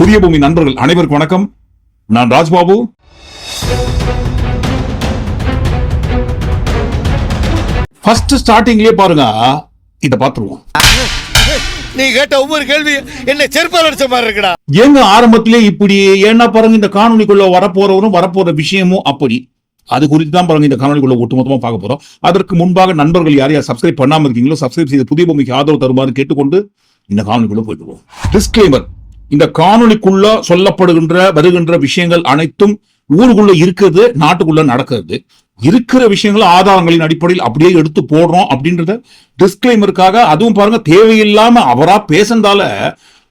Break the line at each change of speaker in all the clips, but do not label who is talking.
புதிய பூமி நண்பர்கள் அனைவருக்கும் வணக்கம். நான் ராஜ்பாபு. ஃபர்ஸ்ட் ஸ்டார்டிங்லயே பாருங்க. இத பாத்துருவோம்.
நீ கேட்ட ஒவ்வொரு கேள்வி என்ன செருப்பால் அடிச்ச மாதிரி இருக்குடா.
ஏங்க ஆரம்பத்திலே இப்படி ஏன்னா பாருங்க இந்த காணொலிக்குள்ள வரப்போறவரும் வரப்போற விஷயமும் அப்படி. அது குறித்து தான் பாருங்க இந்த காணொலிக்குள்ள ஒட்டுமொத்தமா பார்க்க போறோம். அதற்கு முன்பாக நண்பர்கள் யார் யார் சப்ஸ்கிரைப் பண்ணாம இருக்கீங்களோ சப்ஸ்கிரைப் செய்து புதிய பூமிக்கு ஆதரவு தருமாறு கேட்டுக்கொண்டு இந்த காணொலிக்குள்ள போயிடுவோம் டிஸ்க்ளைமர் இந்த காணொலிக்குள்ள சொல்லப்படுகின்ற வருகின்ற விஷயங்கள் அனைத்தும் ஊருக்குள்ள இருக்கிறது நாட்டுக்குள்ள நடக்கிறது. இருக்கிற விஷயங்கள் ஆதாரங்களின் அடிப்படையில் அப்படியே எடுத்து போடுறோம் அப்படின்றத டிஸ்கிளைமருக்காக அதுவும் பாருங்க தேவையில்லாம அவரா பேசுறதால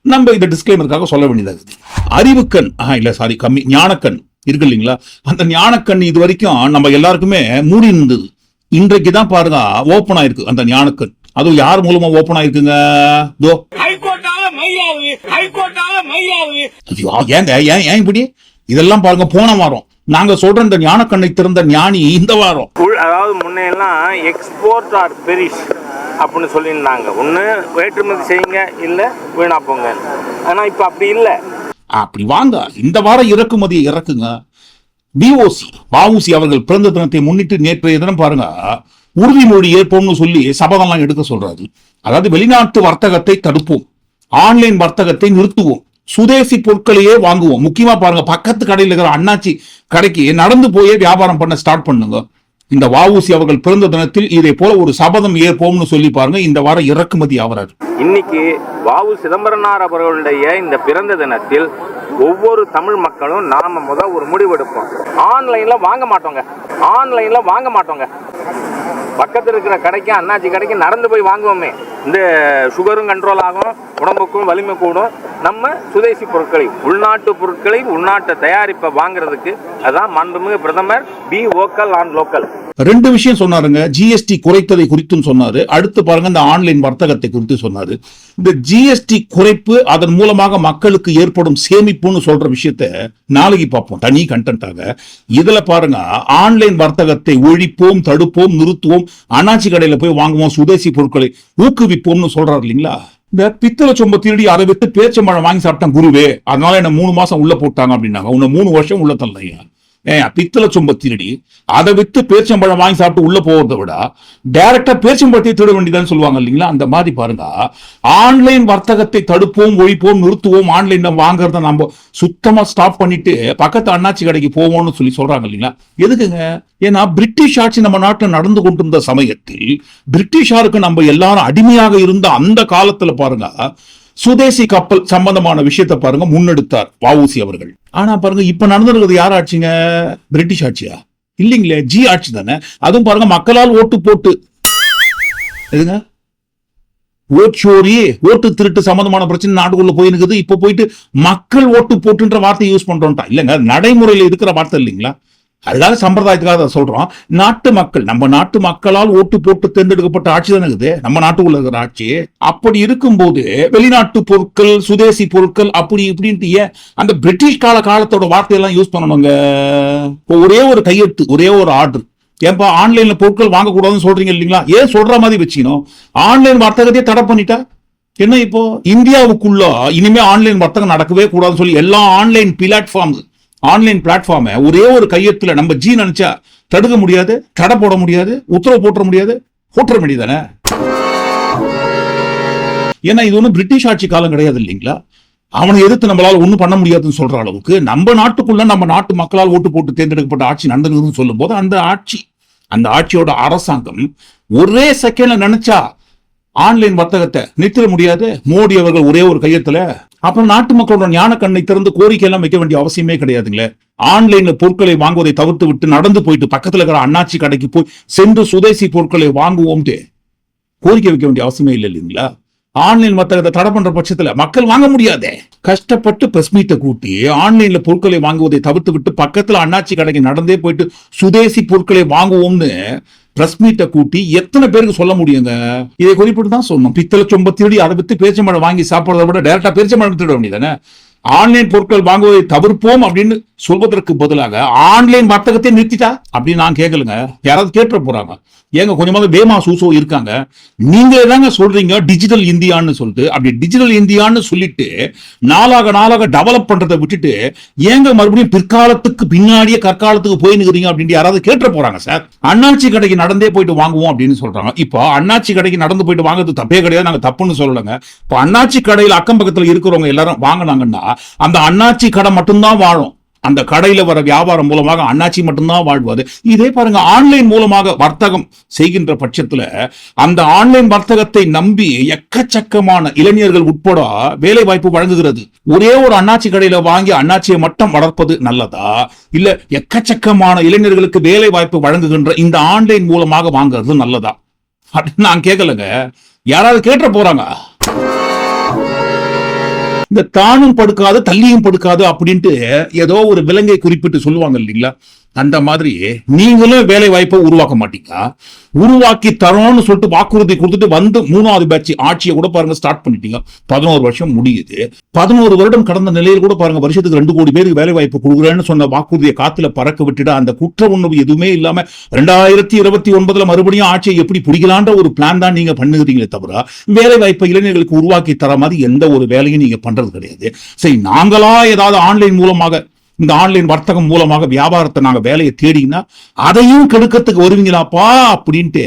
நம்ம இந்த டிஸ்கிளைமருக்காக சொல்ல வேண்டியதா அறிவுக்கண் ஆஹ் இல்ல சாரி கம்மி ஞானக்கண் இருக்கு இல்லைங்களா? அந்த ஞானக்கண் இது வரைக்கும் நம்ம எல்லாருக்குமே மூடி இருந்தது இன்றைக்கு தான் பாருங்க ஓப்பன் ஆயிருக்கு அந்த ஞானக்கண். அதுவும் யார் மூலமா ஓப்பன் ஆயிருக்குங்க? தோ ஏங்க ஏன் ஏன் இப்படி? இதெல்லாம் பாருங்க போன வாரம். நாங்க சொல்ற இந்த ஞானக்கண்ணை திறந்த ஞானி இந்த வாரம்.
அதாவது முன்னையெல்லாம் எக்ஸ்போர்ட் ஆர் பெரிஷ் அப்படின்னு சொல்லியிருந்தாங்க. ஒன்று ஏற்றுமதி செய்யுங்க இல்லை வீணா போங்க. ஆனால் இப்போ அப்படி இல்லை.
அப்படி வாங்க. இந்த வாரம் இறக்குமதியை இறக்குங்க. பிஓசி வஉசி அவர்கள் பிறந்த தினத்தை முன்னிட்டு நேற்றைய தினம் பாருங்க. உறுதிமொழி ஏற்போம்னு சொல்லி சபதம்லாம் எடுக்க சொல்றாரு. அதாவது வெளிநாட்டு வர்த்தகத்தை தடுப்போம். ஆன்லைன் வர்த்தகத்தை நிறுத்துவோம். சுதேசி பொருட்களையே வாங்குவோம். முக்கியமா பாருங்க பக்கத்து கடையில் இருக்கிற அண்ணாச்சி கடைக்கு நடந்து போயே வியாபாரம் பண்ண ஸ்டார்ட் பண்ணுங்க. இந்த வாவூசி அவர்கள் பிறந்த தினத்தில் இதை போல ஒரு சபதம் ஏற்போம்னு சொல்லி பாருங்க இந்த வாரம் இறக்குமதி ஆகிறார்
இன்னைக்கு வாவு சிதம்பரனார் அவர்களுடைய இந்த பிறந்த தினத்தில் ஒவ்வொரு தமிழ் மக்களும் நாம முத ஒரு முடிவெடுப்போம் ஆன்லைன்ல வாங்க மாட்டோங்க. ஆன்லைன்ல வாங்க மாட்டோங்க. பக்கத்தில் இருக்கிற கடைக்கு அண்ணாச்சி கடைக்கு நடந்து போய் வாங்குவோமே. இந்த சுகரும் கண்ட்ரோல் ஆகும் உடம்புக்கும் வலிமை கூடும். நம்ம சுதேசி பொருட்களை உள்நாட்டு பொருட்களை உள்நாட்டு தயாரிப்பை வாங்குறதுக்கு அதான் மாண்புமிகு பிரதமர் பி ஓக்கல் ஆன் லோக்கல்
ரெண்டு விஷயம் சொன்னாருங்க. ஜிஎஸ்டி குறைத்ததை குறித்தும் சொன்னாரு. அடுத்து பாருங்க இந்த ஆன்லைன் வர்த்தகத்தை குறித்து சொன்னாரு. இந்த ஜிஎஸ்டி குறைப்பு அதன் மூலமாக மக்களுக்கு ஏற்படும் சேமிப்புன்னு சொல்ற விஷயத்த நாளைக்கு பார்ப்போம். தனி கண்டென்ட்டாக இதுல பாருங்க ஆன்லைன் வர்த்தகத்தை ஒழிப்போம் தடுப்போம் நிறுத்துவோம். அண்ணாச்சி கடையில போய் வாங்குவோம் சுதேசி பொருட்களை ஊக்குவிப்போம்னு சொல்றாரு இல்லைங்களா? இந்த பித்தளை சொம்ப திருடி அதை விட்டு பேச்சம்பழம் வாங்கி சாப்பிட்டான் குருவே. அதனால என்ன மூணு மாசம் உள்ள போட்டாங்க அப்படின்னாங்க. உன்னை மூணு வருஷம் உள்ள தள்ளையா பித்தளை சொம்ப திருடி அதை வித்து பேச்சம்பழம் வாங்கி சாப்பிட்டு உள்ள போகிறத விட டைரக்டா பேச்சம்பழத்தை திருட வேண்டியதான்னு சொல்லுவாங்க இல்லைங்களா? அந்த மாதிரி பாருங்க. ஆன்லைன் வர்த்தகத்தை தடுப்போம் ஒழிப்போம் நிறுத்துவோம் ஆன்லைன்ல வாங்குறத நம்ம சுத்தமா ஸ்டாப் பண்ணிட்டு பக்கத்து அண்ணாச்சி கடைக்கு போவோம்னு சொல்லி சொல்றாங்க இல்லைங்களா? எதுக்குங்க? ஏன்னா பிரிட்டிஷ் ஆட்சி நம்ம நாட்டில் நடந்து கொண்டிருந்த சமயத்தில் பிரிட்டிஷாருக்கு நம்ம எல்லாரும் அடிமையாக இருந்த அந்த காலத்துல பாருங்க சுதேசி கப்பல் சம்பந்தமான விஷயத்தை பாருங்க முன்னெடுத்தார் வஉசி அவர்கள். ஆனா பாருங்க இப்ப நடந்திருக்கிறது யார் ஆட்சிங்க? பிரிட்டிஷ் ஆட்சியா? இல்லைங்களே ஜி ஆட்சி தானே? அதுவும் பாருங்க மக்களால் ஓட்டு போட்டு. எதுங்க? ஓட்சோரி ஓட்டு திருட்டு சம்பந்தமான பிரச்சனை நாட்டுக்குள்ள போயிருக்குது இப்ப போயிட்டு மக்கள் ஓட்டு போட்டுன்ற வார்த்தையை யூஸ் பண்றோம்டா இல்லங்க நடைமுறையில இருக்கிற வார்த்தை இல்லைங்களா? அதுக்காக சம்பிரதாயத்துக்காக அதை சொல்றோம். நாட்டு மக்கள் நம்ம நாட்டு மக்களால் ஓட்டு போட்டு தேர்ந்தெடுக்கப்பட்ட ஆட்சி தானே இருக்குது நம்ம நாட்டுக்குள்ள இருக்கிற ஆட்சி. அப்படி இருக்கும்போது வெளிநாட்டு பொருட்கள் சுதேசி பொருட்கள் அப்படி இப்படின்ட்டு ஏன் அந்த பிரிட்டிஷ் கால காலத்தோட வார்த்தையெல்லாம் யூஸ் பண்ணணுங்க? இப்போ ஒரே ஒரு கையெழுத்து ஒரே ஒரு ஆர்டர் ஏன்பா ஆன்லைன்ல பொருட்கள் வாங்கக்கூடாதுன்னு சொல்றீங்க இல்லைங்களா? ஏன் சொல்ற மாதிரி வச்சுக்கணும்? ஆன்லைன் வர்த்தகத்தையே தடை பண்ணிட்டா? என்ன இப்போ? இந்தியாவுக்குள்ள இனிமே ஆன்லைன் வர்த்தகம் நடக்கவே கூடாதுன்னு சொல்லி எல்லா ஆன்லைன் பிளாட்ஃபார்ம் ஆன்லைன் பிளாட்ஃபார்மை ஒரே ஒரு கையெழுத்துல நம்ம ஜி நினைச்சா தடுக்க முடியாது தடை போட முடியாது உத்தரவு போட்டுற முடியாது போட்டுற முடியுதானே ஏன்னா இது ஒன்றும் பிரிட்டிஷ் ஆட்சி காலம் கிடையாது இல்லைங்களா? அவனை எதிர்த்து நம்மளால ஒண்ணும் பண்ண முடியாதுன்னு சொல்ற அளவுக்கு நம்ம நாட்டுக்குள்ள நம்ம நாட்டு மக்களால் ஓட்டு போட்டு தேர்ந்தெடுக்கப்பட்ட ஆட்சி நடந்ததுன்னு சொல்லும் போது அந்த ஆட்சி அந்த ஆட்சியோட அரசாங்கம் ஒரே செகண்ட்ல நினைச்சா ஆன்லைன் வர்த்தகத்தை நிறுத்திட முடியாது. மோடி அவர்கள் ஒரே ஒரு கையத்துல அப்புறம் நாட்டு மக்களோட ஞான கண்ணை திறந்து கோரிக்கை எல்லாம் வைக்க வேண்டிய அவசியமே கிடையாதுங்களே. ஆன்லைன்ல பொருட்களை வாங்குவதை தவிர்த்து விட்டு நடந்து போயிட்டு பக்கத்துல இருக்கிற அண்ணாச்சி கடைக்கு போய் சென்று சுதேசி பொருட்களை வாங்குவோம்ட்டு கோரிக்கை வைக்க வேண்டிய அவசியமே இல்லை இல்லைங்களா? ஆன்லைன் வர்த்தகத்தை தடை பண்ற பட்சத்துல மக்கள் வாங்க முடியாதே. கஷ்டப்பட்டு பிரஸ் மீட்டை கூட்டி ஆன்லைன்ல பொருட்களை வாங்குவதை தவிர்த்து விட்டு பக்கத்துல அண்ணாச்சி கடைக்கு நடந்தே போயிட்டு சுதேசி பொருட்களை வாங்குவோம்னு பிரஸ் மீட்டை கூட்டி எத்தனை பேருக்கு சொல்ல முடியுங்க? இதை குறிப்பிட்டு தான் சொல்லணும் பித்தளை சொம்ப திருடி அதை வித்து மழை வாங்கி சாப்பிடுறத விட டேரக்டா பேச்சு மழை திருட வேண்டியதானே ஆன்லைன் பொருட்கள் வாங்குவதை தவிர்ப்போம் அப்படின்னு சொல்வதற்கு பதிலாக ஆன்லைன் வர்த்தகத்தை நிறுத்திட்டா? அப்படின்னு நான் கேட்கலுங்க யாராவது கேட்டு போறாங்க. ஏங்க கொஞ்சமாக பேமா சூசோ இருக்காங்க. நீங்களே தாங்க சொல்றீங்க? டிஜிட்டல் இந்தியான்னு சொல்லிட்டு. அப்படி டிஜிட்டல் இந்தியான்னு சொல்லிட்டு நாளாக நாளாக டெவலப் பண்றதை விட்டுட்டு ஏங்க மறுபடியும் பிற்காலத்துக்கு பின்னாடியே கற்காலத்துக்கு போயின்னு நிக்கிறீங்க அப்படின்ட்டு யாராவது கேட்டு போறாங்க சார்? அண்ணாச்சி கடைக்கு நடந்தே போயிட்டு வாங்குவோம் அப்படின்னு சொல்றாங்க. இப்போ அண்ணாச்சி கடைக்கு நடந்து போயிட்டு வாங்குறது தப்பே கிடையாது. நாங்க தப்புன்னு சொல்லலைங்க. இப்போ அண்ணாச்சி கடையில் அக்கம் பக்கத்தில் இருக்கிறவங்க எல்லாரும் வாங்கினாங்கன்னா அந்த அண்ணாச்சி கடை மட்டும்தான் வாழும். அந்த கடையில வர வியாபாரம் மூலமாக அண்ணாச்சி மட்டும்தான் வாழ்வாது இதே பாருங்க ஆன்லைன் மூலமாக வர்த்தகம் செய்கின்ற பட்சத்துல அந்த ஆன்லைன் வர்த்தகத்தை நம்பி எக்கச்சக்கமான இளைஞர்கள் உட்பட வேலை வாய்ப்பு வழங்குகிறது. ஒரே ஒரு அண்ணாச்சி கடையில வாங்கி அண்ணாச்சியை மட்டும் வளர்ப்பது நல்லதா? இல்ல எக்கச்சக்கமான இளைஞர்களுக்கு வேலை வாய்ப்பு வழங்குகின்ற இந்த ஆன்லைன் மூலமாக வாங்குறது நல்லதா? அப்படின்னு நான் கேட்கலங்க யாராவது கேட்ட போறாங்க? இந்த தானும் படுக்காது தள்ளியும் படுக்காது அப்படின்ட்டு ஏதோ ஒரு விலங்கை குறிப்பிட்டு சொல்லுவாங்க இல்லைங்களா? அந்த மாதிரி நீங்களும் வேலை வாய்ப்பை உருவாக்க மாட்டீங்க உருவாக்கி தரோம்னு சொல்லிட்டு வாக்குறுதி கொடுத்துட்டு வந்து மூணாவது பேட்ச் ஆட்சியை கூட பாருங்க ஸ்டார்ட் பண்ணிட்டீங்க. பதினோரு வருஷம் முடியுது. பதினோரு வருடம் கடந்த நிலையில் கூட பாருங்க வருஷத்துக்கு ரெண்டு கோடி பேருக்கு வேலை வாய்ப்பு கொடுக்குறேன்னு சொன்ன வாக்குறுதியை காத்துல பறக்க விட்டுட்டு அந்த குற்ற உணவு எதுவுமே இல்லாம ரெண்டாயிரத்தி இருபத்தி ஒன்பதுல மறுபடியும் ஆட்சியை எப்படி பிடிக்கலான்ற ஒரு பிளான் தான் நீங்க பண்ணுகிறீங்களே தவிர வேலை வாய்ப்பை இளைஞர்களுக்கு உருவாக்கி தர மாதிரி எந்த ஒரு வேலையும் நீங்க பண்றது கிடையாது. சரி நாங்களா ஏதாவது ஆன்லைன் மூலமாக இந்த ஆன்லைன் வர்த்தகம் மூலமாக வியாபாரத்தை நாங்கள் வேலையை தேடிங்கன்னா அதையும் கெடுக்கிறதுக்கு வருவீங்களாப்பா அப்படின்ட்டு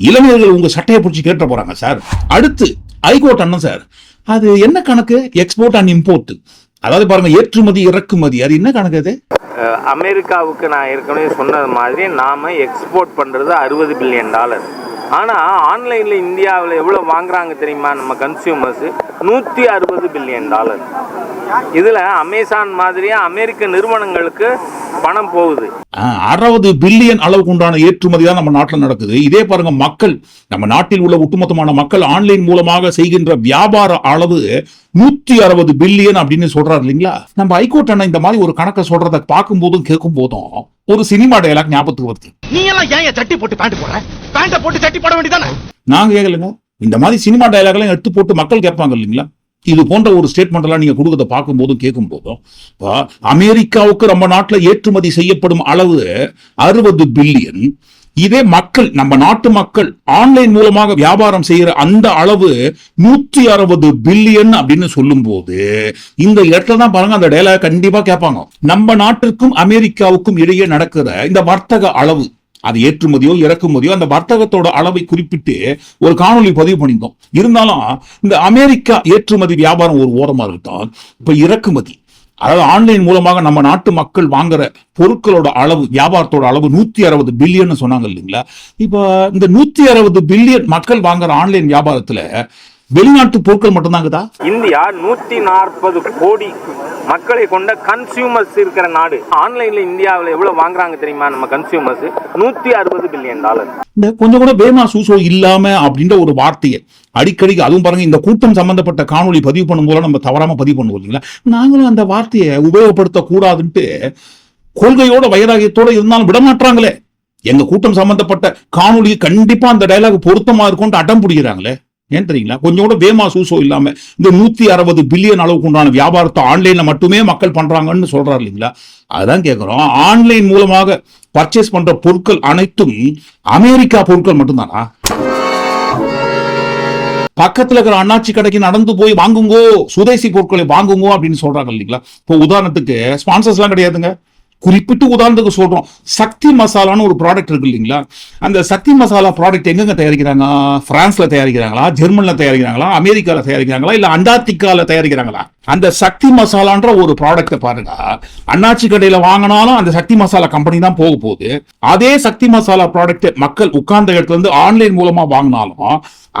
இளைஞர்கள் உங்க சட்டையை பிடிச்சி கேட்ட போறாங்க சார். அடுத்து ஐகோர்ட் அண்ணன் சார். அது என்ன கணக்கு? எக்ஸ்போர்ட் அண்ட் இம்போர்ட் அதாவது பாருங்க ஏற்றுமதி இறக்குமதி. அது என்ன கணக்கு அது?
அமெரிக்காவுக்கு நான் ஏற்கனவே சொன்னது மாதிரி நாம எக்ஸ்போர்ட் பண்றது அறுபது பில்லியன் டாலர் ஆனா ஆன்லைன்ல இந்தியாவில் எவ்வளவு வாங்குறாங்க தெரியுமா நம்ம கன்சியூமர்ஸ் நூத்தி அறுபது பில்லியன் டாலர் இதுல அமேசான் மாதிரியா அமெரிக்க நிறுவனங்களுக்கு பணம் போகுது.
அறுபது பில்லியன் அளவுக்கு உண்டான ஏற்றுமதி தான் நம்ம நாட்டில் நடக்குது. இதே பாருங்க மக்கள் நம்ம நாட்டில் உள்ள ஒட்டுமொத்தமான மக்கள் ஆன்லைன் மூலமாக செய்கின்ற வியாபார அளவு நூத்தி அறுபது பில்லியன் அப்படின்னு சொல்றாரு இல்லைங்களா? நம்ம ஹைகோர்ட் அண்ணன் இந்த மாதிரி ஒரு கணக்கை சொல்றத பார்க்கும் போதும் கேட்கும் போதும் ஒரு சினிமா டயலாக் ஞாபகத்துக்கு வருது.
நீ எல்லாம் ஏன் சட்டி போட்டு பேண்ட் போடுற? பேண்ட போட்டு சட்டி போட வேண்டியதானே
நாங்க கேட்கலங்க இந்த மாதிரி சினிமா டயலாக் எல்லாம் எடுத்து போட்டு மக்கள் கேட்பாங்க இல்லைங்களா? இது போன்ற ஒரு ஸ்டேட்மெண்ட் எல்லாம் நீங்க கொடுக்கறத பார்க்கும் போதும் கேட்கும் போதும் அமெரிக்காவுக்கு நம்ம நாட்டில் ஏற்றுமதி செய்யப்படும் அளவு அறுபது பில்லியன். இதே மக்கள் நம்ம நாட்டு மக்கள் ஆன்லைன் மூலமாக வியாபாரம் செய்யற அந்த அளவு நூத்தி அறுபது பில்லியன் அப்படின்னு சொல்லும்போது இந்த இடத்துல தான் பாருங்க அந்த டேலாக் கண்டிப்பா கேட்பாங்க. நம்ம நாட்டிற்கும் அமெரிக்காவுக்கும் இடையே நடக்கிற இந்த வர்த்தக அளவு. அது ஏற்றுமதியோ இறக்குமதியோ அந்த வர்த்தகத்தோட அளவை குறிப்பிட்டு ஒரு காணொளி பதிவு பண்ணியிருந்தோம். இருந்தாலும் இந்த அமெரிக்கா ஏற்றுமதி வியாபாரம் ஒரு ஓரமா இருக்கட்டும் இப்போ இறக்குமதி. அதாவது ஆன்லைன் மூலமாக நம்ம நாட்டு மக்கள் வாங்குற பொருட்களோட அளவு வியாபாரத்தோட அளவு நூத்தி அறுபது பில்லியன் சொன்னாங்க இல்லைங்களா? இப்ப இந்த நூத்தி அறுபது பில்லியன் மக்கள் வாங்குற ஆன்லைன் வியாபாரத்துல வெளிநாட்டு பொருட்கள் மட்டும்தாங்கதா?
இந்தியா நூத்தி நாற்பது கோடி மக்களை கொண்ட கன்சியூமர்ஸ் இருக்கிற நாடு. ஆன்லைன்ல இந்தியாவில் எவ்வளவு வாங்குறாங்க தெரியுமா நம்ம கன்சியூமர்ஸ் நூத்தி அறுபது பில்லியன் டாலர்
இந்த கொஞ்சம் கூட பேமா சூசோ இல்லாம அப்படின்ற ஒரு வார்த்தையை அடிக்கடி அதுவும் பாருங்க இந்த கூட்டம் சம்பந்தப்பட்ட காணொளி பதிவு பண்ணும்போது நம்ம தவறாம பதிவு பண்ணுவோம் இல்லைங்களா? நாங்களும் அந்த வார்த்தையை உபயோகப்படுத்த கூடாதுன்ட்டு கொள்கையோட வைராகியத்தோட இருந்தாலும் விட மாட்டாங்களே எங்க கூட்டம் சம்பந்தப்பட்ட காணொளி கண்டிப்பா அந்த டயலாக் பொருத்தமா இருக்கும்னு அடம் பிடிக்கிறாங்களே. ஏன் தெரியுங்களா? கொஞ்சம் கூட வேமா சூசோ இல்லாம இந்த நூத்தி அறுபது பில்லியன் அளவுக்கு உண்டான வியாபாரத்தை ஆன்லைன்ல மட்டுமே மக்கள் பண்றாங்கன்னு சொல்றாரு இல்லைங்களா? அதான் கேட்கிறோம் ஆன்லைன் மூலமாக பர்ச்சேஸ் பண்ற பொருட்கள் அனைத்தும் அமெரிக்கா பொருட்கள் மட்டும்தானா? பக்கத்துல இருக்கிற அண்ணாச்சி கடைக்கு நடந்து போய் வாங்குங்கோ சுதேசி பொருட்களை வாங்குங்கோ அப்படின்னு சொல்றாங்க இல்லைங்களா? இப்போ உதாரணத்துக்கு ஸ்பான்சர்ஸ் எல்லாம் கிடையாதுங்க. குறிப்பிட்டு உதாரணத்துக்கு சொல்றோம். சக்தி மசாலான்னு ஒரு ப்ராடக்ட் இருக்கு இல்லைங்களா? அந்த சக்தி மசாலா ப்ராடக்ட் எங்கெங்க தயாரிக்கிறாங்க? பிரான்ஸ்ல தயாரிக்கிறாங்களா? ஜெர்மன்ல தயாரிக்கிறாங்களா? அமெரிக்கால தயாரிக்கிறாங்களா? இல்ல அண்டார்டிகால தயாரிக்கிறாங்களா? அந்த சக்தி மசாலான்ற ஒரு ப்ராடக்ட்டை பாருங்க. அண்ணாச்சி கடையில வாங்கினாலும் அந்த சக்தி மசாலா கம்பெனி தான் போக போகுது. அதே சக்தி மசாலா ப்ராடக்ட் மக்கள் உட்கார்ந்த இடத்துல இருந்து ஆன்லைன் மூலமா வாங்கினாலும்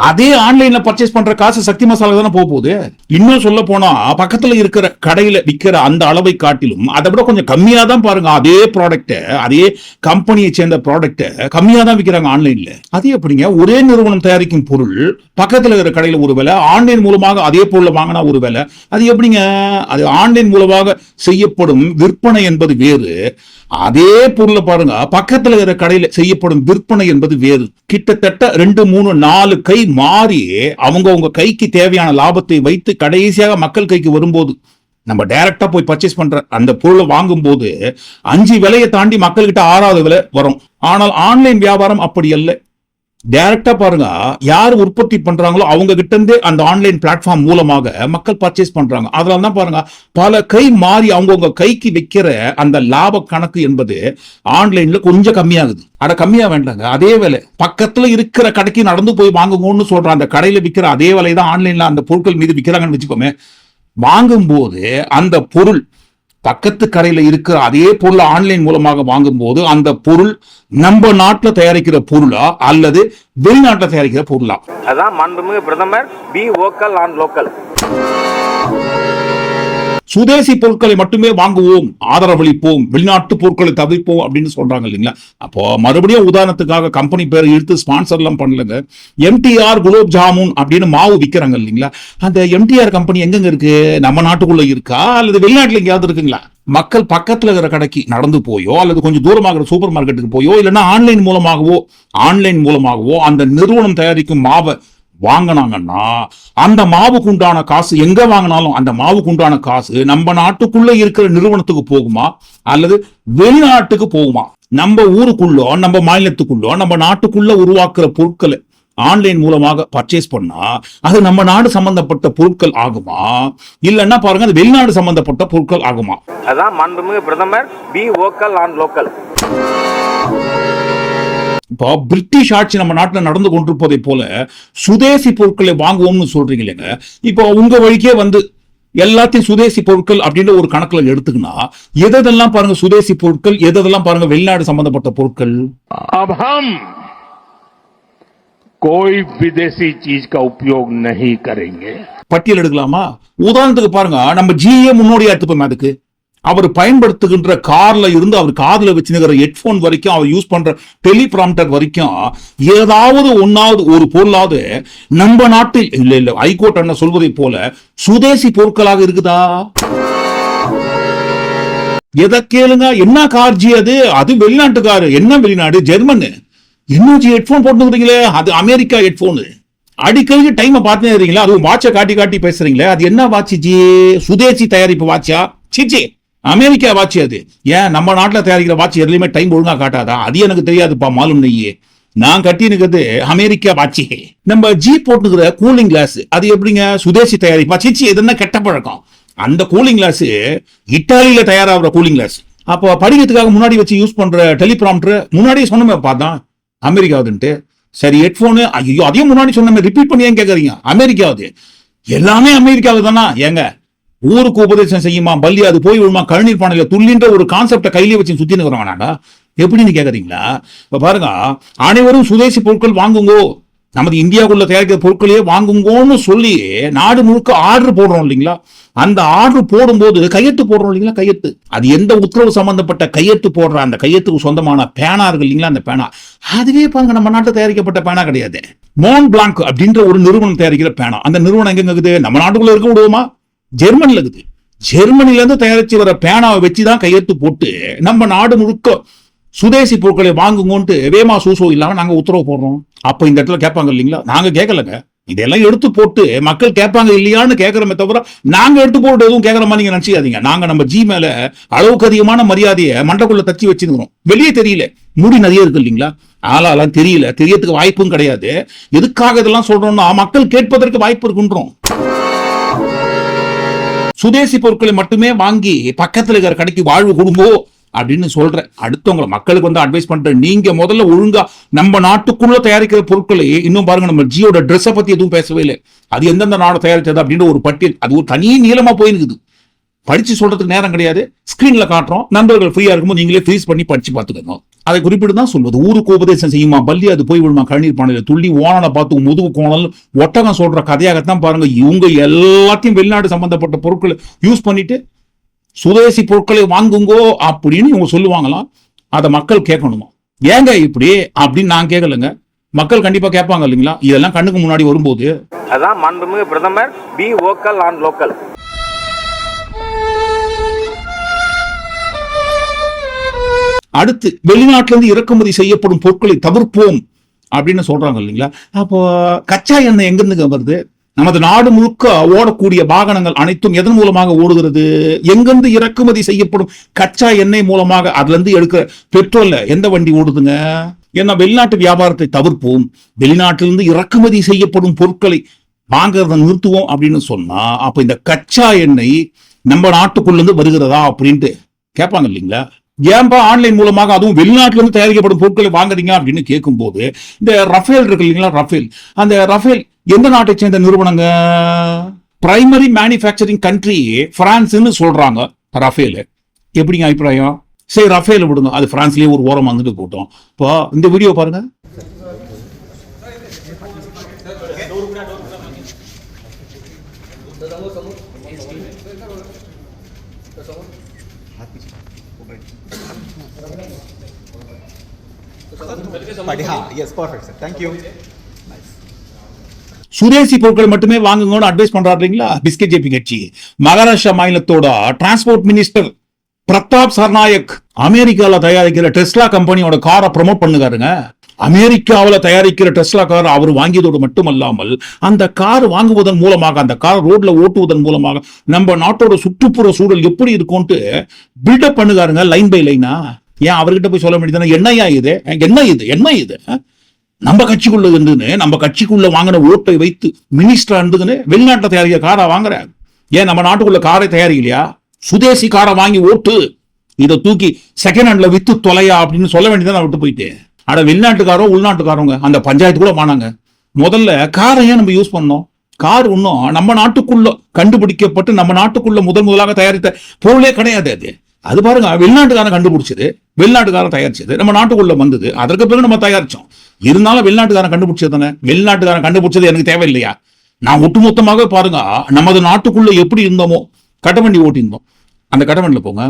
அதே ஆன்லைன்ல பர்ச்சேஸ் பண்ற காசு சக்தி மசாலா தானே போக போகுது. இன்னும் சொல்ல போனா பக்கத்துல இருக்கிற கடையில விற்கிற அந்த அளவை காட்டிலும் அதை விட கொஞ்சம் கம்மியா தான் பாருங்க அதே ப்ராடக்ட்டை அதே கம்பெனியை சேர்ந்த ப்ராடக்ட்டை கம்மியா தான் விற்கிறாங்க ஆன்லைன்ல அது எப்படிங்க? ஒரே நிறுவனம் தயாரிக்கும் பொருள் பக்கத்துல இருக்கிற கடையில ஒரு விலை ஆன்லைன் மூலமாக அதே பொருளை வாங்கினா ஒரு விலை. அது எப்படிங்க? அது ஆன்லைன் மூலமாக செய்யப்படும் விற்பனை என்பது வேறு. அதே பொருளை பாருங்க பக்கத்துல இருக்கிற கடையில செய்யப்படும் விற்பனை என்பது வேறு. கிட்டத்தட்ட ரெண்டு மூணு நாலு கை மாறி அவங்க உங்க கைக்கு தேவையான லாபத்தை வைத்து கடைசியாக மக்கள் கைக்கு வரும்போது நம்ம டைரக்டா போய் பர்ச்சேஸ் பண்ற அந்த பொருளை வாங்கும்போது அஞ்சு விலையை தாண்டி மக்கள்கிட்ட ஆறாவது விலை வரும். ஆனால் ஆன்லைன் வியாபாரம் அப்படி அல்ல. டைரக்டா பாருங்க யார் உற்பத்தி பண்றாங்களோ அவங்க கிட்ட இருந்தே அந்த ஆன்லைன் பிளாட்ஃபார்ம் மூலமாக மக்கள் பர்ச்சேஸ் பண்றாங்க. அதனால தான் பாருங்க பல கை மாறி அவங்கவுங்க கைக்கு வைக்கிற அந்த லாப கணக்கு என்பது ஆன்லைன்ல கொஞ்சம் கம்மியாகுது. அட கம்மியா வேண்டாங்க அதே விலை. பக்கத்துல இருக்கிற கடைக்கு நடந்து போய் வாங்குங்கன்னு சொல்ற அந்த கடையில விற்கிற அதே விலை தான் ஆன்லைன்ல அந்த பொருட்கள் மீது விற்கிறாங்கன்னு வச்சுக்கோமே வாங்கும்போது அந்த பொருள் பக்கத்து கடையில் இருக்கிற அதே பொருளை ஆன்லைன் மூலமாக வாங்கும்போது அந்த பொருள் நம்ம நாட்டில் தயாரிக்கிற பொருளா அல்லது வெளிநாட்டில் தயாரிக்கிற பொருளா?
அதான் மாண்புமிகு பிரதமர் பி ஓக்கல் ஆன் லோக்கல்
சுதேசி பொருட்களை மட்டுமே வாங்குவோம் ஆதரவளிப்போம் வெளிநாட்டு பொருட்களை தவிர்ப்போம் அப்படின்னு சொல்றாங்க இல்லைங்களா? அப்போ மறுபடியும் உதாரணத்துக்காக கம்பெனி பேரை இழுத்து ஸ்பான்சர் எல்லாம் பண்ணலங்க. எம்டிஆர் குலோப் ஜாமுன் அப்படின்னு மாவு விற்கிறாங்க இல்லைங்களா? அந்த எம்டிஆர் கம்பெனி எங்கெங்க இருக்கு? நம்ம நாட்டுக்குள்ள இருக்கா? அல்லது வெளிநாட்டுல எங்கேயாவது இருக்குங்களா? மக்கள் பக்கத்துல இருக்கிற கடைக்கு நடந்து போயோ அல்லது கொஞ்சம் தூரமாக சூப்பர் மார்க்கெட்டுக்கு போயோ இல்லைன்னா ஆன்லைன் மூலமாகவோ ஆன்லைன் மூலமாகவோ அந்த நிறுவனம் தயாரிக்கும் மாவை வாங்கினாங்கன்னா அந்த மாவுக்கு உண்டான காசு எங்க வாங்கினாலும் அந்த மாவுக்கு உண்டான காசு நம்ம நாட்டுக்குள்ள இருக்கிற நிறுவனத்துக்கு போகுமா? அல்லது வெளிநாட்டுக்கு போகுமா? நம்ம ஊருக்குள்ளோ நம்ம மாநிலத்துக்குள்ளோ நம்ம நாட்டுக்குள்ள உருவாக்குற பொருட்களை ஆன்லைன் மூலமாக பர்ச்சேஸ் பண்ணா அது நம்ம நாடு சம்பந்தப்பட்ட பொருட்கள் ஆகுமா? இல்லைன்னா பாருங்க அது வெளிநாடு சம்பந்தப்பட்ட பொருட்கள் ஆகுமா?
அதான் மாண்புமிகு பிரதமர் பி ஓக்கல் ஆன் லோக்கல்
இப்போ பிரிட்டிஷ் ஆட்சி நம்ம நாட்டில் நடந்து கொண்டிருப்பதை போல சுதேசி பொருட்களை வாங்குவோம்னு சொல்றீங்க இல்லைங்க. இப்போ உங்க வழிக்கே வந்து எல்லாத்தையும் சுதேசி பொருட்கள் அப்படின்னு ஒரு கணக்குல எடுத்துக்கினா எதெல்லாம் பாருங்க சுதேசி பொருட்கள் எதெல்லாம் பாருங்க வெளிநாடு சம்பந்தப்பட்ட பொருட்கள்?
கோய் விதேசி சீஸ் கா உபயோக் நகி கரேங்க.
பட்டியல் எடுக்கலாமா? உதாரணத்துக்கு பாருங்க நம்ம ஜிஏ முன்னோடியா எடுத்துப்போம் அதுக்கு? அவர் பயன்படுத்துகின்ற கார்ல இருந்து அவர் காதுல வச்சுக்கிற ஹெட்போன் வரைக்கும் அவர் யூஸ் பண்ற டெலிபிராம்டர் வரைக்கும் ஏதாவது ஒன்னாவது ஒரு பொருளாவது நம்ம நாட்டில் இல்ல இல்ல ஹைகோர்ட் அண்ணன் சொல்வதை போல சுதேசி பொருட்களாக இருக்குதா? எதை கேளுங்க என்ன கார் ஜி அது? அது வெளிநாட்டுக்காரு. என்ன வெளிநாடு? ஜெர்மனு என்ன ஜி ஹெட்போன் போட்டுக்கிறீங்களே? அது அமெரிக்கா ஹெட்போனு அடிக்கடி டைமை பார்த்துனே இருக்கீங்களா? அதுவும் வாட்சை காட்டி காட்டி பேசுறீங்களே? அது என்ன வாட்சி ஜி? சுதேசி தயாரிப்பு வாட்சா சிச்சி அமெரிக்கா வாட்ச் அது ஏன் நம்ம நாட்டில் தயாரிக்கிற வாட்ச் எதுலையுமே டைம் ஒழுங்கா காட்டாதா? அது எனக்கு தெரியாதுப்பா மாலும் நெய்யே நான் கட்டினுக்கிறது அமெரிக்கா வாட்சி. நம்ம ஜி போட்டுக்கிற கூலிங் கிளாஸ் அது எப்படிங்க? சுதேசி தயாரிப்பா? சிச்சி எதுனா கெட்ட பழக்கம்? அந்த கூலிங் கிளாஸ் இட்டாலியில தயாராகிற கூலிங் கிளாஸ் அப்போ படிக்கிறதுக்காக முன்னாடி வச்சு யூஸ் பண்ற டெலிபிராம்டர் முன்னாடியே சொன்னமே பார்த்தா அமெரிக்காவுதுன்ட்டு. சரி ஹெட்ஃபோனு ஐயோ அதையும் முன்னாடி சொன்னமே ரிப்பீட் பண்ணி ஏன் கேட்குறீங்க அமெரிக்காவது. எல்லாமே அமெரிக்காவது தானா ஏங்க ஊருக்கு உபதேசம் செய்யுமா பள்ளி அது போய் விழுமா கழுநீர் பானையில் துள்ளின்ற ஒரு கான்செப்டை கையிலே வச்சு சுத்தி நிற்கிறோம் எப்படின்னு கேட்குறீங்களா இப்போ பாருங்க அனைவரும் சுதேசி பொருட்கள் வாங்குங்கோ. நமது இந்தியாவுக்குள்ள தயாரிக்கிற பொருட்களையே வாங்குங்கோன்னு சொல்லி நாடு முழுக்க ஆர்டர் போடுறோம் இல்லைங்களா? அந்த ஆர்டர் போடும்போது கையெழுத்து போடுறோம் இல்லைங்களா? கையெழுத்து. அது எந்த உத்தரவு சம்பந்தப்பட்ட கையெழுத்து போடுற அந்த கையெழுத்துக்கு சொந்தமான பேனா இருக்கு இல்லைங்களா அந்த பேனா? அதுவே பாருங்க நம்ம நாட்டில் தயாரிக்கப்பட்ட பேனா கிடையாது. மோன் பிளாங்க் அப்படின்ற ஒரு நிறுவனம் தயாரிக்கிற பேனா. அந்த நிறுவனம் எங்க இருக்குது? நம்ம நாட்டுக்குள்ள இருக்க விடுவோமா? ஜெர்மனில இருக்குது. ஜெர்மனில இருந்து தயாரிச்சு வர பேனாவை வச்சுதான் கையெழுத்து போட்டு நம்ம நாடு முழுக்க சுதேசி பொருட்களை வாங்குங்கன்ட்டு வேமா சூசோ இல்லாம நாங்க உத்தரவு போடுறோம். அப்ப இந்த இடத்துல கேட்பாங்க இல்லைங்களா? நாங்க கேட்கலங்க. இதெல்லாம் எடுத்து போட்டு மக்கள் கேட்பாங்க இல்லையான்னு கேட்கறமே தவிர நாங்க எடுத்து போட்டு எதுவும் கேட்கற மாதிரி நீங்க நினைச்சுக்காதீங்க. நாங்க நம்ம ஜி மேல அளவுக்கு அதிகமான மரியாதையை மண்டக்குள்ள தச்சு வச்சிருக்கிறோம் வெளியே தெரியல. முடி நிறைய இருக்கு இல்லைங்களா? ஆளாலாம் தெரியல. தெரியறதுக்கு வாய்ப்பும் கிடையாது. எதுக்காக இதெல்லாம் சொல்றோம்னா மக்கள் கேட்பதற்கு வாய்ப்பு இருக்குன்றோம். சுதேசி பொருட்களை மட்டுமே வாங்கி பக்கத்தில் இருக்கிற கடைக்கு வாழ்வு கொடுங்கோ அப்படின்னு சொல்றேன். அடுத்தவங்கள மக்களுக்கு வந்து அட்வைஸ் பண்றேன். நீங்க முதல்ல ஒழுங்கா நம்ம நாட்டுக்குள்ள தயாரிக்கிற பொருட்களை இன்னும் பாருங்க நம்ம ஜியோட ட்ரெஸ்ஸை பத்தி எதுவும் பேசவே இல்லை. அது எந்தெந்த நாடு தயாரிச்சது அப்படின்ற ஒரு பட்டியல். அது ஒரு தனி நீளமா போயிருக்குது. படிச்சு சொல்றதுக்கு நேரம் கிடையாது. ஸ்கிரீன்ல காட்டுறோம். நண்பர்கள் ஃப்ரீயா இருக்கும்போது நீங்களே ஃப்ரீஸ் பண்ணி படிச்சு பார்த்துக்கணும் அதை குறிப்பிட்டு தான் சொல்வது. ஊருக்கு உபதேசம் செய்யுமா? பள்ளி அது போய் விடுமா? கண்ணீர் பானையில் துள்ளி ஓனனை பார்த்து முதுகு கோணல் ஒட்டகம் சொல்ற கதையாகத்தான் பாருங்க. இவங்க எல்லாத்தையும் வெளிநாடு சம்பந்தப்பட்ட பொருட்களை யூஸ் பண்ணிட்டு சுதேசி பொருட்களை வாங்குங்கோ அப்படின்னு இவங்க சொல்லுவாங்களாம். அதை மக்கள் கேட்கணுமா? ஏங்க இப்படி? அப்படின்னு நான் கேட்கலங்க. மக்கள் கண்டிப்பா கேட்பாங்க இல்லைங்களா? இதெல்லாம் கண்ணுக்கு முன்னாடி வரும்போது.
அதான் மாண்புமிகு பிரதமர் பி ஓக்கல் ஆன் லோக்கல்
அடுத்து வெளிநாட்டிலிருந்து இறக்குமதி செய்யப்படும் பொருட்களை தவிர்ப்போம் அப்படின்னு சொல்றாங்க இல்லைங்களா? அப்போ கச்சா எண்ணெய் எங்கிருந்து வருது? நமது நாடு முழுக்க ஓடக்கூடிய வாகனங்கள் அனைத்தும் எதன் மூலமாக ஓடுகிறது? எங்கிருந்து இறக்குமதி செய்யப்படும் கச்சா எண்ணெய் மூலமாக அதுல இருந்து எடுக்கிற பெட்ரோல்ல எந்த வண்டி ஓடுதுங்க? ஏன்னா வெளிநாட்டு வியாபாரத்தை தவிர்ப்போம். வெளிநாட்டிலிருந்து இறக்குமதி செய்யப்படும் பொருட்களை வாங்குறத நிறுத்துவோம் அப்படின்னு சொன்னா அப்ப இந்த கச்சா எண்ணெய் நம்ம நாட்டுக்குள்ள இருந்து வருகிறதா அப்படின்ட்டு கேட்பாங்க இல்லைங்களா? ஏன்பா ஆன்லைன் மூலமாக அதுவும் வெளிநாட்டிலிருந்து தயாரிக்கப்படும் பொருட்களை வாங்குறீங்க அப்படின்னு கேட்கும்போது இந்த ரஃபேல் இருக்கு இல்லைங்களா ரஃபேல். அந்த ரஃபேல் எந்த நாட்டை சேர்ந்த நிறுவனங்க? பிரைமரி மேனுஃபேக்சரிங் கண்ட்ரி பிரான்ஸ்னு சொல்றாங்க ரஃபேல். எப்படிங்க அபிப்பிராயம்? சரி ரஃபேல் விடுங்க. அது பிரான்ஸ்லயே ஒரு ஓரம் வந்துட்டு போட்டோம். இப்போ இந்த வீடியோ பாருங்க.
Thank you.
சுதேசி பொருட்கள் மட்டுமே வாங்குங்கன்னு அட்வைஸ் பண்றாருங்களா? பிஸ்கெட் ஜேபி கட்சி. மகாராஷ்டிரா மாநிலத்தோட டிரான்ஸ்போர்ட் மினிஸ்டர் பிரதாப் சர்நாயக் அமெரிக்கால தயாரிக்கிற டெஸ்லா கம்பெனியோட காரை ப்ரமோட் பண்ணுகாருங்க அமெரிக்காவுல தயாரிக்கிற டெஸ்லா கார் அவர் வாங்கியதோடு மட்டுமல்லாமல் அந்த கார் வாங்குவதன் மூலமாக அந்த கார் ரோட்ல ஓட்டுவதன் மூலமாக நம்ம நாட்டோட சுற்றுப்புற சூழல் எப்படி இருக்கும்ட்டு பில்டப் பண்ணுகாருங்க லைன் பை லைனா ஏன் அவர்கிட்ட போய் சொல்ல வேண்டியதுன்னா என்னையா இது? என்ன இது? என்ன இது? நம்ம கட்சிக்குள்ள இருந்துன்னு நம்ம கட்சிக்குள்ள வாங்கின ஓட்டை வைத்து மினிஸ்டர் இருந்துன்னு வெளிநாட்டில் தயாரிக்கிற காரை வாங்குற? ஏன் நம்ம நாட்டுக்குள்ள காரை தயாரிக்கலையா? சுதேசி காரை வாங்கி ஓட்டு. இதை தூக்கி செகண்ட் ஹேண்ட்ல வித்து தொலையா அப்படின்னு சொல்ல வேண்டியதான் நான் விட்டு போயிட்டேன். அட வெளிநாட்டுக்காரோ உள்நாட்டுக்காரங்க. அந்த பஞ்சாயத்து கூட மானாங்க முதல்ல காரை ஏன் நம்ம யூஸ் பண்ணோம்? கார் இன்னும் நம்ம நாட்டுக்குள்ள கண்டுபிடிக்கப்பட்டு நம்ம நாட்டுக்குள்ள முதல் முதலாக தயாரித்த பொருளே கிடையாது அது. அது பாருங்க வெளிநாட்டுக்காரன் கண்டுபிடிச்சது வெளிநாட்டுக்காரன் தயாரிச்சது நம்ம நாட்டுக்குள்ள வந்தது. அதற்கு பிறகு நம்ம தயாரிச்சோம். இருந்தாலும் வெளிநாட்டுக்காரன் கண்டுபிடிச்சது தானே? வெளிநாட்டுக்காரன் கண்டுபிடிச்சது எனக்கு தேவையில்லையா? நான் ஒட்டுமொத்தமாக பாருங்க நமது நாட்டுக்குள்ள எப்படி இருந்தோமோ கட்டவண்டி ஓட்டியிருந்தோம். அந்த கட்டவண்டில போங்க.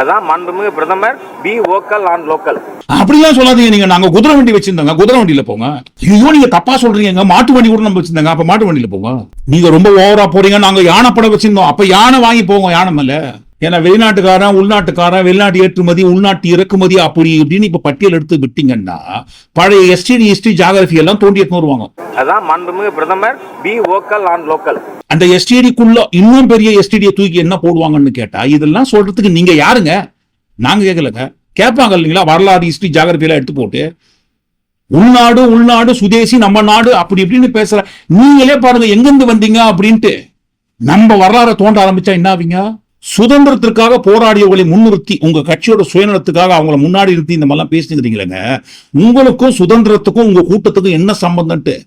அதான் மாண்புமிகு பிரதமர் பி ஓக்கல் ஆன் லோக்கல்
அப்படிலாம் சொல்லாதீங்க நீங்க. நாங்க குதிரை வண்டி வச்சிருந்தோங்க. குதிரை வண்டியில போங்க. ஐயோ நீங்க தப்பா சொல்றீங்க மாட்டு வண்டி கூட நம்ம வச்சிருந்தாங்க. அப்ப மாட்டு வண்டியில போங்க. நீங்க ரொம்ப ஓவரா போறீங்க. நாங்க யானை படம் வச்சிருந்தோம். அப்ப யானை வாங்கி போங்க. யானை மேல. ஏன்னா வெளிநாட்டுக்காரன் உள்நாட்டுக்காரன் வெளிநாட்டு ஏற்றுமதி உள்நாட்டு இறக்குமதி அப்படி இப்படின்னு இப்ப பட்டியல் எடுத்து விட்டீங்கன்னா பழைய எஸ்டிடி ஹிஸ்டரி ஜாகிரபி எல்லாம் தோண்டி எடுத்துன்னு வருவாங்க.
அதான் மாண்புமிகு பிரதமர் பி ஓக்கல் ஆன் லோக்கல்
அந்த எஸ்டிடிக்குள்ள இன்னும் பெரிய எஸ்டிடியை தூக்கி என்ன போடுவாங்கன்னு கேட்டா இதெல்லாம் சொல்றதுக்கு நீங்க யாருங்க? நாங்க கேட்கலங்க கேட்பாங்க இல்லைங்களா? வரலாறு ஹிஸ்டரி ஜாகிரபி எல்லாம் எடுத்து போட்டு உள்நாடு உள்நாடு சுதேசி நம்ம நாடு அப்படி இப்படின்னு பேசுற நீங்களே பாருங்க எங்கிருந்து வந்தீங்க அப்படின்ட்டு நம்ம வரலாறை தோண்ட ஆரம்பிச்சா என்ன ஆவீங்க? சுதந்திரத்திற்காக போராடியவர்களை முன்னிறுத்தி உங்க கட்சியோட சுயநலத்துக்காக அவங்கள முன்னாடி நிறுத்தி இந்த மாதிரிலாம் பேசுகிறீங்களேங்க உங்களுக்கும் சுதந்திரத்துக்கும் உங்க கூட்டத்துக்கும் என்ன சம்பந்தம்ட்டு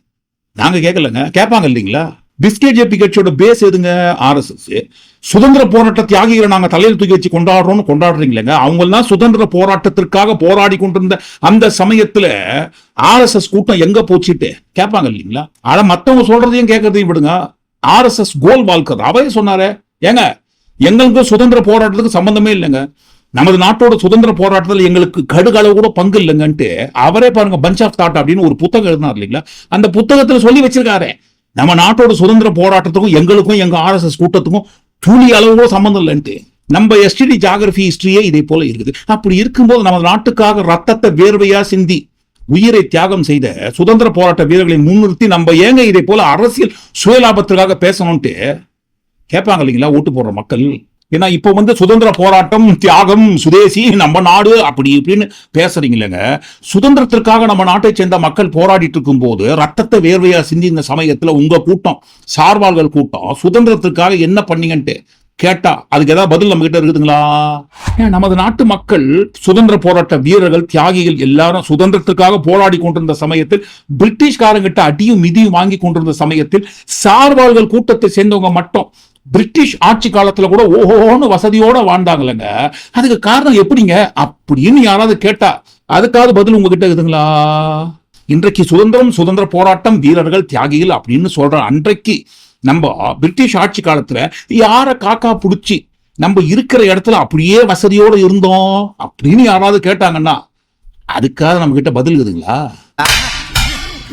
நாங்க கேட்கலங்க கேட்பாங்க இல்லைங்களா? பிஸ்கே ஜேபி கட்சியோட பேஸ் எதுங்க? ஆர்எஸ்எஸ் சுதந்திர போராட்ட தியாகிகளை நாங்க தலையில் தூக்கி வச்சு கொண்டாடுறோம்னு கொண்டாடுறீங்களேங்க. அவங்க சுதந்திர போராட்டத்திற்காக போராடி கொண்டிருந்த அந்த சமயத்துல ஆர்எஸ்எஸ் கூட்டம் எங்க போச்சுட்டு? கேட்பாங்க இல்லைங்களா? ஆனா மத்தவங்க சொல்றதையும் கேட்கறதையும் விடுங்க. ஆர்எஸ்எஸ் கோல் வால்கர் அவரே சொன்னாரு. ஏங்க எங்களுக்கு சுதந்திர போராட்டத்துக்கு சம்பந்தமே இல்லைங்க. நமது நாட்டோட சுதந்திர போராட்டத்தில் எங்களுக்கு கடுகளவு கூட பங்கு இல்லைங்கன்ட்டு அவரே பாருங்க பஞ்ச் ஆஃப் தாட் அப்படின்னு ஒரு புத்தகம் எழுதினார் இல்லைங்களா? அந்த புத்தகத்துல சொல்லி வச்சிருக்காரு. நம்ம நாட்டோட சுதந்திர போராட்டத்துக்கும் எங்களுக்கும் எங்க ஆர்எஸ்எஸ் கூட்டத்துக்கும் துளி அளவு கூட சம்பந்தம் இல்லைன்ட்டு. நம்ம எஸ்டிடி ஜாகிரபி ஹிஸ்டரியே இதே போல இருக்குது. அப்படி இருக்கும்போது நமது நாட்டுக்காக ரத்தத்தை வேர்வையா சிந்தி உயிரை தியாகம் செய்த சுதந்திர போராட்ட வீரர்களை முன்னிறுத்தி நம்ம ஏங்க இதே போல அரசியல் சுயலாபத்திற்காக பேசணும்ட்டு கேட்பாங்க இல்லைங்களா ஓட்டு போடுற மக்கள்? ஏன்னா இப்போ வந்து சுதந்திர போராட்டம் தியாகம் சுதேசி நம்ம நாடு அப்படி இப்படின்னு பேசுறீங்க இல்லைங்க சுதந்திரத்திற்காக நம்ம நாட்டை சேர்ந்த மக்கள் போராடிட்டு இருக்கும்போது ரத்தத்தை வேர்வையா சிந்தி இந்த சமயத்துல உங்க கூட்டம் சார்பாள்கள் கூட்டம் சுதந்திரத்திற்காக என்ன பண்ணீங்கன்ட்டு கேட்டா அதுக்கு ஏதாவது பதில் நம்ம கிட்ட இருக்குதுங்களா நமது நாட்டு மக்கள் சுதந்திர போராட்ட வீரர்கள் தியாகிகள் எல்லாரும் சுதந்திரத்துக்காக போராடி கொண்டிருந்த சமயத்தில் பிரிட்டிஷ்காரங்கிட்ட அடியும் மிதியும் வாங்கி கொண்டிருந்த சமயத்தில் சார்பாள்கள் கூட்டத்தை சேர்ந்தவங்க மட்டும் பிரிட்டிஷ் ஆட்சி காலத்துல கூட ஓஹோன்னு வசதியோட வாழ்ந்தாங்களேங்க அதுக்கு காரணம் எப்படிங்க? அப்படின்னு யாராவது கேட்டா அதுக்காவது பதில் உங்ககிட்ட இருக்குதுங்களா? இன்றைக்கு சுதந்திரம் சுதந்திர போராட்டம் வீரர்கள் தியாகிகள் அப்படின்னு சொல்ற அன்றைக்கு நம்ம பிரிட்டிஷ் ஆட்சி காலத்துல யார காக்கா புடிச்சு நம்ம இருக்கிற இடத்துல அப்படியே வசதியோட இருந்தோம் அப்படின்னு யாராவது கேட்டாங்கன்னா அதுக்காக நம்ம கிட்ட பதில் இருக்குதுங்களா?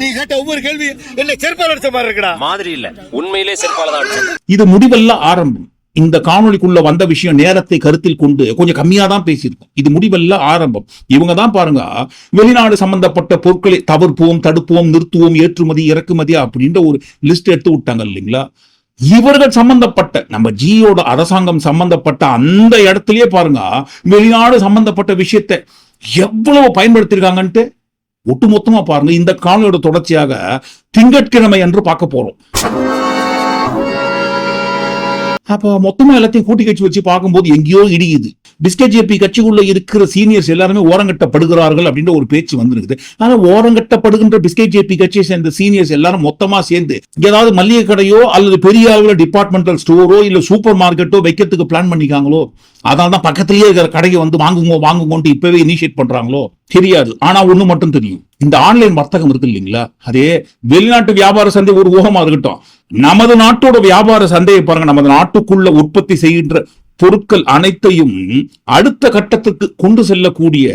நீ கேட்ட ஒவ்வொரு கேள்வி என்ன செருப்பால் அடிச்ச மாதிரி இருக்கடா.
மாதிரி இல்ல. உண்மையிலே செருப்பால தான்
இது முடிவல்ல ஆரம்பம். இந்த காணொளிக்குள்ள வந்த விஷயம் நேரத்தை கருத்தில் கொண்டு கொஞ்சம் கம்மியா தான் பேசியிருக்கோம். இது முடிவல்ல ஆரம்பம். இவங்க தான் பாருங்க வெளிநாடு சம்பந்தப்பட்ட பொருட்களை தவிர்ப்போம் தடுப்போம் நிறுத்துவோம் ஏற்றுமதி இறக்குமதி அப்படின்ற ஒரு லிஸ்ட் எடுத்து விட்டாங்க இல்லைங்களா? இவர்கள் சம்பந்தப்பட்ட நம்ம ஜியோட அரசாங்கம் சம்பந்தப்பட்ட அந்த இடத்திலேயே பாருங்க வெளிநாடு சம்பந்தப்பட்ட விஷயத்தை எவ்வளவு பயன்படுத்திருக்காங்கன்ட்டு ஒட்டுமொத்தமா பாருங்க இந்த காணொலியோட தொடர்ச்சியாக திங்கட்கிழமை என்று பார்க்க போறோம். அப்போ மொத்தமா எல்லாத்தையும் கூட்டி கட்சி வச்சு பார்க்கும்போது எங்கேயோ இடியுது. பிஸ்கட் ஜேபி கட்சிக்குள்ள இருக்கிற சீனியர்ஸ் எல்லாருமே ஓரங்கட்டப்படுகிறார்கள் அப்படின்ற ஒரு பேச்சு வந்திருக்குது. ஆனா ஓரங்கட்டப்படுகின்ற பிஸ்கட் ஜேபி கட்சியை சேர்ந்த சீனியர்ஸ் எல்லாரும் மொத்தமா சேர்ந்து ஏதாவது மளிகை கடையோ அல்லது பெரிய அளவில் டிபார்ட்மெண்டல் ஸ்டோரோ இல்ல சூப்பர் மார்க்கெட்டோ வைக்கிறதுக்கு பிளான் பண்ணிக்காங்களோ அதனால தான் பக்கத்திலேயே இருக்கிற கடையை வந்து வாங்குங்க வாங்குங்கன்ட்டு இப்பவே இனிஷியேட் பண்றாங்களோ தெரியாது. ஆனா ஒண்ணு மட்டும் தெரியும். இந்த ஆன்லைன் வர்த்தகம் இருக்கு இல்லைங்களா? அதே வெளிநாட்டு வியாபார சந்தை ஒரு ஊகமா இருக்கட்டும். நமது நாட்டோட வியாபார சந்தையை பாருங்க நமது நாட்டுக்குள்ள உற்பத்தி செய்கின்ற பொருட்கள் அனைத்தையும் அடுத்த கட்டத்துக்கு கொண்டு செல்லக்கூடிய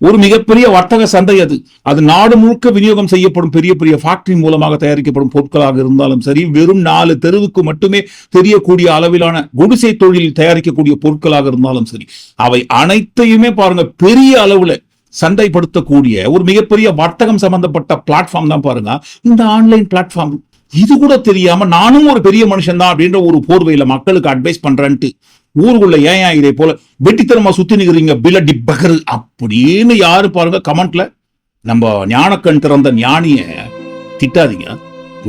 ஒரு மிகப்பெரிய வர்த்தக சந்தை அது. அது நாடு முழுக்க விநியோகம் செய்யப்படும் பெரிய பெரிய ஃபேக்டரி மூலமாக தயாரிக்கப்படும் பொருட்களாக இருந்தாலும் சரி வெறும் நாலு தெருவுக்கு மட்டுமே தெரியக்கூடிய அளவிலான குடிசை தொழில் தயாரிக்கக்கூடிய பொருட்களாக இருந்தாலும் சரி அவை அனைத்தையுமே பாருங்க பெரிய அளவுல சந்தைப்படுத்தக்கூடிய ஒரு மிகப்பெரிய வர்த்தகம் சம்பந்தப்பட்ட பிளாட்ஃபார்ம் தான் பாருங்க. இந்த ஆன்லைன் பிளாட்ஃபார்ம் இது கூட தெரியாம நானும் ஒரு பெரிய மனுஷன் தான் அப்படின்ற ஒரு போர்வையில மக்களுக்கு அட்வைஸ் பண்றேன்ட்டு. ஊருக்குள்ள ஏன் இதை போல வெட்டித்தனமா சுத்தி நிக்கிறீங்க பிலடி பகரு அப்படின்னு யாரு பாருங்க கமெண்ட்ல நம்ம ஞானக்கண் திறந்த ஞானிய திட்டாதீங்க.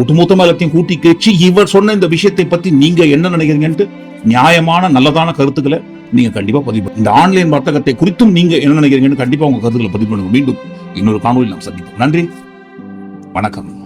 ஒட்டுமொத்தமா எல்லாத்தையும் கூட்டி கேச்சு இவர் சொன்ன இந்த விஷயத்தை பத்தி நீங்க என்ன நினைக்கிறீங்கன்ட்டு நியாயமான நல்லதான கருத்துக்களை நீங்க கண்டிப்பா பதிவு இந்த ஆன்லைன் வர்த்தகத்தை குறித்தும் நீங்க என்ன நினைக்கிறீங்கன்னு கண்டிப்பா உங்க கருத்துக்களை பதிவு பண்ணுங்க. மீண்டும் இன்னொரு காணொலி நாம் சந்திப்போம். நன்றி. வணக்கம்.